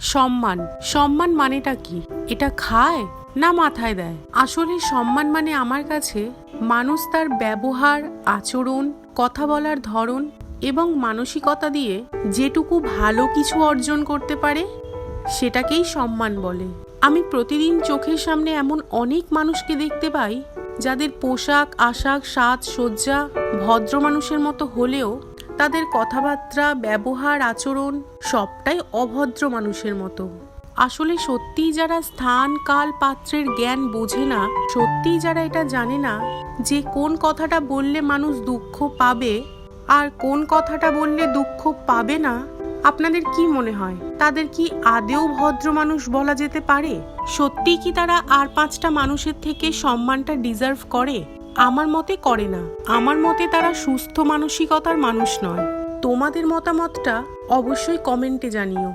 সম্মান। সম্মান মানেটা কি? এটা খায় না মাথায় দেয়? আসলে সম্মান মানে আমার কাছে মানুষ তার ব্যবহার, আচরণ, কথা বলার ধরন এবং মানসিকতা দিয়ে যেটুকু ভালো কিছু অর্জন করতে পারে, সেটাকেই সম্মান বলে। আমি প্রতিদিন চোখের সামনে এমন অনেক মানুষকে দেখতে পাই, যাদের পোশাক, আশাক, সাজ, সজ্জা ভদ্র মানুষের মতো হলেও তাদের কথাবার্তা, ব্যবহার, আচরণ সবটাই অভদ্র মানুষের মতো। আসলে সত্যিই যারা স্থান, কাল, পাত্রের জ্ঞান বোঝে না, সত্যিই যারা এটা জানে না যে কোন কথাটা বললে মানুষ দুঃখ পাবে আর কোন কথাটা বললে দুঃখ পাবে না, আপনাদের কি মনে হয়? তাদের কি আদেও ভদ্র মানুষ বলা যেতে পারে? সত্যি কি তারা আর পাঁচটা মানুষের থেকে সম্মানটা ডিজার্ভ করে? আমার মতে করে না। আমার মতে তারা সুস্থ মানসিকতার মানুষ নয়। তোমাদের মতামতটা অবশ্যই কমেন্টে জানিও।